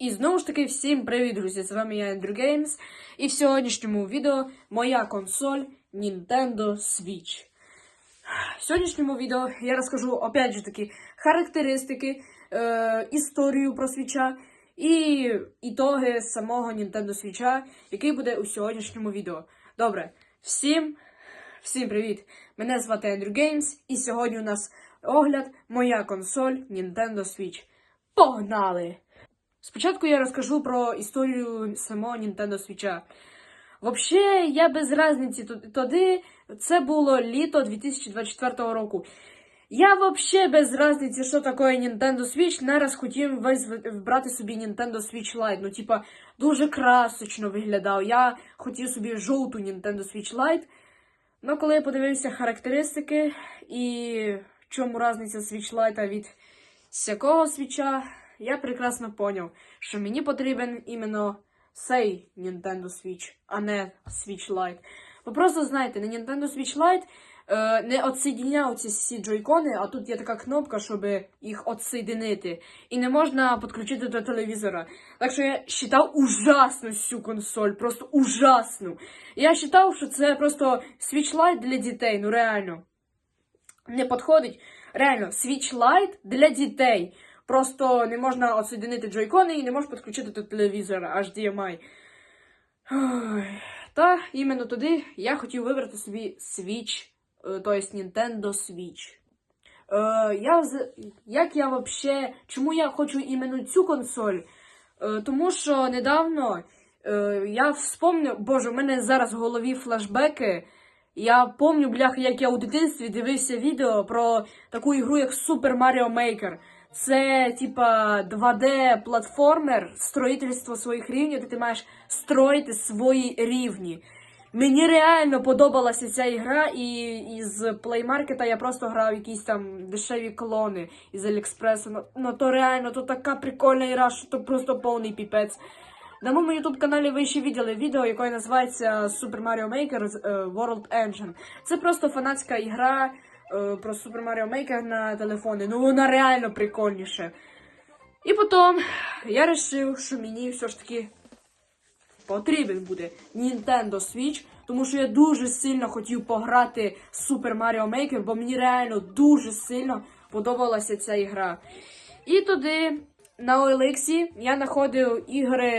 І знову ж таки, всім привіт, друзі! З вами я Andrew Games. І в сьогоднішньому відео моя консоль Nintendo Switch. В сьогоднішньому відео я розкажу опять же таки характеристики, е, історію про свіча і ітоги самого Nintendo Switch, який буде у сьогоднішньому відео. Добре, всім, всім привіт! Мене звати Andrew Games, і сьогодні у нас огляд моя консоль Nintendo Switch. Погнали! Спочатку я розкажу про історію самого Nintendo Switch. Вообще, я без разниці туди, це було літо 2024 року. Я вообще без разниці, що таке Nintendo Switch, нараз хотів весь в- брати собі Nintendo Switch Lite. Ну, типа, дуже красочно виглядав. Я хотів собі жовту Nintendo Switch Lite. Ну, коли я подивився характеристики і в чому різниця Switch Lite від всякого свіча, я прекрасно поняв, що мені потрібен іменно цей Nintendo Switch, а не Switch Lite. Ви просто знаєте, на Nintendo Switch Lite е, не ці всі джойкони, а тут є така кнопка, щоб їх отсоединити. І не можна підключити до телевізора. Так що я вважав ужасну цю консоль, просто ужасну. Я вважав, що це просто Switch Lite для дітей, ну реально. Не підходить. Реально, Switch Lite для дітей. Просто не можна отсоединити джойкони і не можеш підключити до телевізора HDMI. Ой. Та іменно туди я хотів вибрати собі Switch, е, тобто Nintendo Switch. Е, я, як я вообще, чому я хочу іменно цю консоль? Е, тому що недавно е, я вспомнив, боже, у мене зараз в голові флешбеки. Я помню, бляха, як я у дитинстві дивився відео про таку ігру, як Super Mario Maker. Це, типа, 2D платформер, строїтельство своїх рівнів, де ти маєш строїти свої рівні. Мені реально подобалася ця ігра, і із Market я просто грав якісь там дешеві клони із Аліекспресу. Ну, ну то реально, то така прикольна ігра, що то просто повний піпець. На моєму YouTube каналі ви ще виділи відео, яке називається Super Mario Maker е, World Engine. Це просто фанатська ігра про Super Mario Maker на телефони. Ну вона реально прикольніша. І потім я вирішив, що мені все ж таки потрібен буде Nintendo Switch, тому що я дуже сильно хотів пограти в Super Mario Maker, бо мені реально дуже сильно подобалася ця ігра. І туди на OLX я знаходив ігри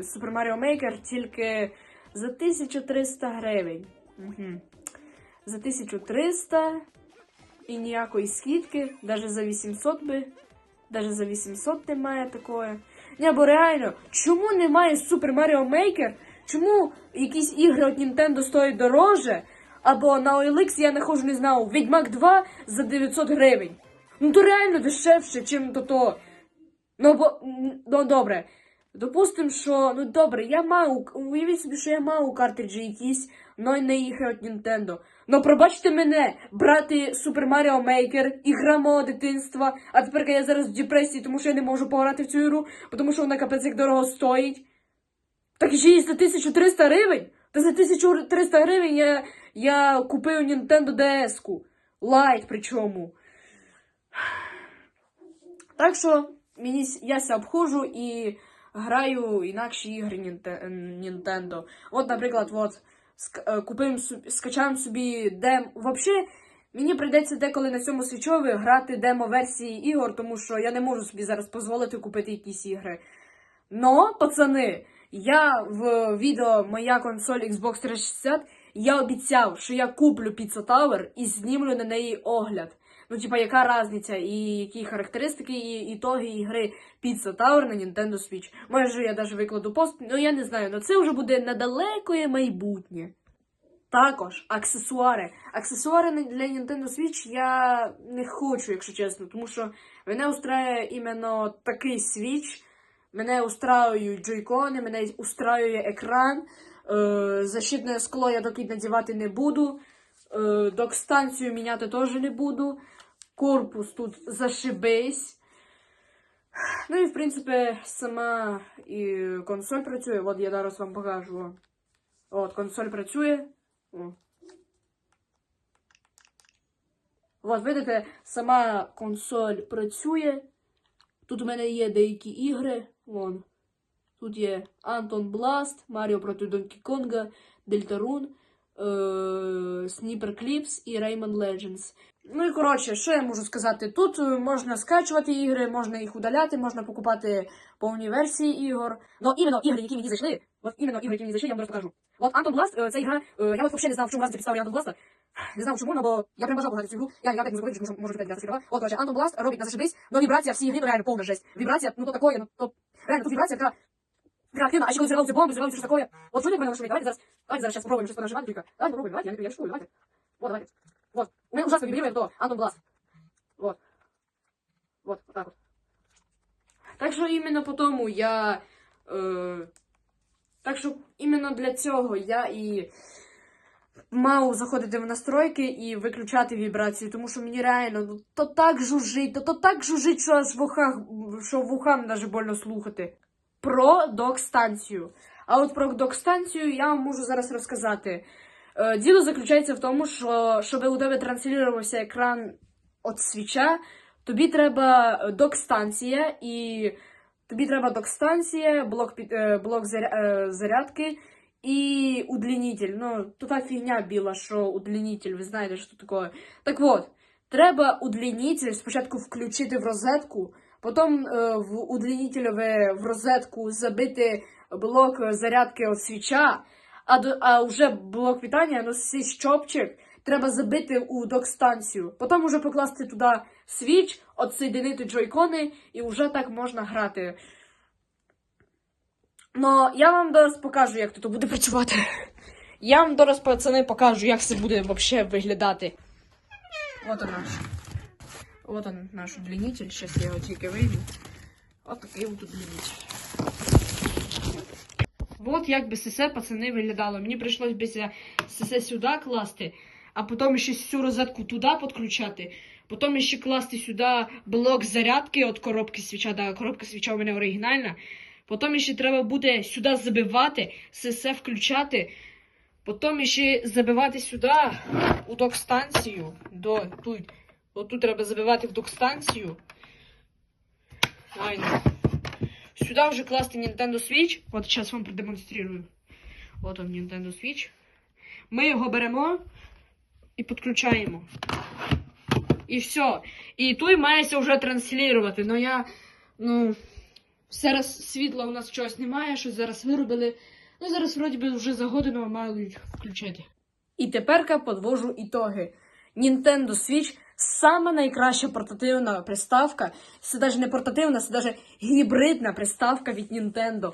Super Mario Maker тільки за 1300 гривень. Угу. За 1300 і ніякої скидки, навіть за 800 би. Даже за 800 немає такої. Ні, бо реально, чому немає Super Mario Maker? Чому якісь ігри від Nintendo стоять дороже? Або на OLX я нахожу, не знаю, Відьмак 2 за 900 гривень. Ну то реально дешевше, чим то то. Ну, бо, ну добре. Допустим, що, ну добре, я маю, уявіть собі, що я маю картриджі якісь, но й не ігри від Nintendo. Ну пробачте мене, брати Super Mario Maker, ігра мого дитинства, а тепер я зараз в депресії, тому що я не можу пограти в цю ігру, тому що вона капець як дорого стоїть. Так ще й за 1300 гривень? Та за 1300 гривень я, я купив Nintendo DS-ку. Лайт причому. Так що мені я ся обходжу і граю інакші ігри Нінте- Nintendo. От, наприклад, от, е, собі, скачаємо собі дем. Взагалі, мені прийдеться деколи на цьому свічові грати демо-версії ігор, тому що я не можу собі зараз дозволити купити якісь ігри. Но, пацани, я в відео моя консоль Xbox 360, я обіцяв, що я куплю Pizza Tower і знімлю на неї огляд. Ну, типа, яка різниця і які характеристики і ітоги ігри Pizza Tower на Nintendo Switch. Може, я навіть викладу пост, ну я не знаю, але це вже буде на далекое майбутнє. Також аксесуари. Аксесуари для Nintendo Switch я не хочу, якщо чесно, тому що мене устраює іменно такий Switch. Мене устраюють джойкони, мене устраює екран. Е, защитне скло я доки надівати не буду. Е, док-станцію міняти теж не буду. Корпус тут зашибись. Ну і в принципі сама і консоль працює. От я зараз вам покажу. От, консоль працює. О. От, видите, сама консоль працює. Тут у мене є деякі ігри. Вон. Тут є Антон Бласт, Маріо проти Донкі Конга, Дельтарун, е- Сніпер Кліпс і Rayman Legends. Ну і коротше, що я можу сказати? Тут е, можна скачувати ігри, можна їх удаляти, можна покупати повні версії ігор. Ну іменно ігри, які мені зайшли, от іменно ігри, які мені зайшли, я вам зараз покажу. От Антон Бласт, е, це ігра, е, я от взагалі не знав, в чому разниця підставлення Антон Бласта. Не знав чому, ну, бо я прям бажав пограти цю гру. Я, я так не закрив, що можу опять взяти права. От, короче, Антон Бласт робить на зашибись, но вібрація всі гри, ну реально повна жесть. Вібрація, ну то такое, ну то реально, тут вібрація така реактивна, а ще коли взриваються бомби, щось такое. От що не будемо нашуміти? Давайте зараз, давайте зараз сейчас попробуем щось понажимати только. Давайте попробуем, давайте, я я рискую, давайте. Вот, давайте. Вот. У меня ужасно вибрирует то Антон Бласт. Вот. Вот, вот так вот. Так що іменно по тому я. Е, так що іменно для цього я і мав заходити в настройки і виключати вібрації, тому що мені реально ну, то так жужить, то, то так жужить, що аж в ухах, що в ухам навіть больно слухати. Про док-станцію. А от про док-станцію я вам можу зараз розказати. Е, Діло заключається в тому, що щоб у тебе транслювався екран від свіча, тобі треба док-станція і тобі треба док-станція, блок, е, блок е, зарядки і удлінитель. Ну, то та фігня біла, що удлінитель, ви знаєте, що таке. Так от, треба удлінитель спочатку включити в розетку, потім е, в удлінителеве в розетку забити блок зарядки від свіча, а, до, а вже блок питання, ну, цей щопчик, треба забити у док-станцію. Потім вже покласти туди свіч, отсоединити джойкони, і вже так можна грати. Но я вам зараз покажу, як тут буде працювати. Я вам зараз, пацани, покажу, як це буде взагалі виглядати. Вот он Вот он наш удлинитель. Сейчас я його тільки вийду. От такий от удлинитель. Вот як би СС, пацани, виглядало. Мені прийшлось би СС сюди класти, а потім ще всю розетку туди підключати. Потім ще класти сюди блок зарядки від коробки свіча. Да, коробка свіча у мене оригінальна. Потім ще треба буде сюди забивати, СС включати. Потім ще забивати сюди у док-станцію. До, тут. Отут треба забивати в док-станцію. Айно. Сюда вже класти Nintendo Switch. От зараз вам продемонструю. От он Nintendo Switch. Ми його беремо і підключаємо. І все. І той мається вже транслювати. Ну я. Ну. Зараз світла у нас чогось немає, щось зараз виробили. Ну, зараз, вроді би, вже за годину мають включити. І теперка подвожу ітоги. Nintendo Switch сама найкраща портативна приставка. Це навіть не портативна, це навіть гібридна приставка від Nintendo,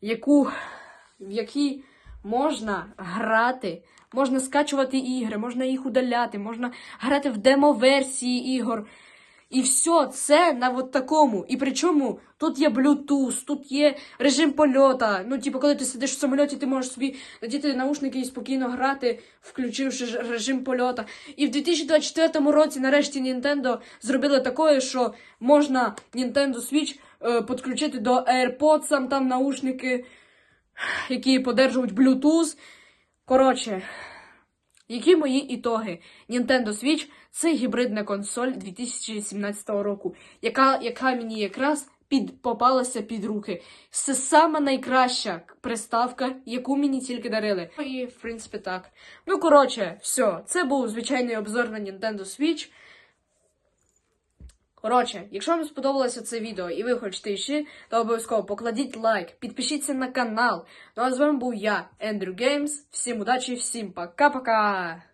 яку, в якій можна грати, можна скачувати ігри, можна їх удаляти, можна грати в демо-версії ігор. І все це на от такому. І причому тут є Bluetooth, тут є режим польота. Ну, типу, коли ти сидиш в самольоті, ти можеш собі надіти наушники і спокійно грати, включивши режим польота. І в 2024 році нарешті Nintendo зробили таке, що можна Nintendo Switch е, підключити до AirPods, там наушники, які подержують Bluetooth. Коротше, які мої ітоги? Nintendo Switch це гібридна консоль 2017 року, яка, яка мені якраз під, попалася під руки. Це сама найкраща приставка, яку мені тільки дарили. Ну І, в принципі, так. Ну, коротше, все. Це був звичайний обзор на Nintendo Switch. Коротше, якщо вам сподобалося це відео і ви хочете ще, то обов'язково покладіть лайк, підпишіться на канал. Ну а з вами був я, Ендрю Геймс. Всім удачі, всім пока-пока!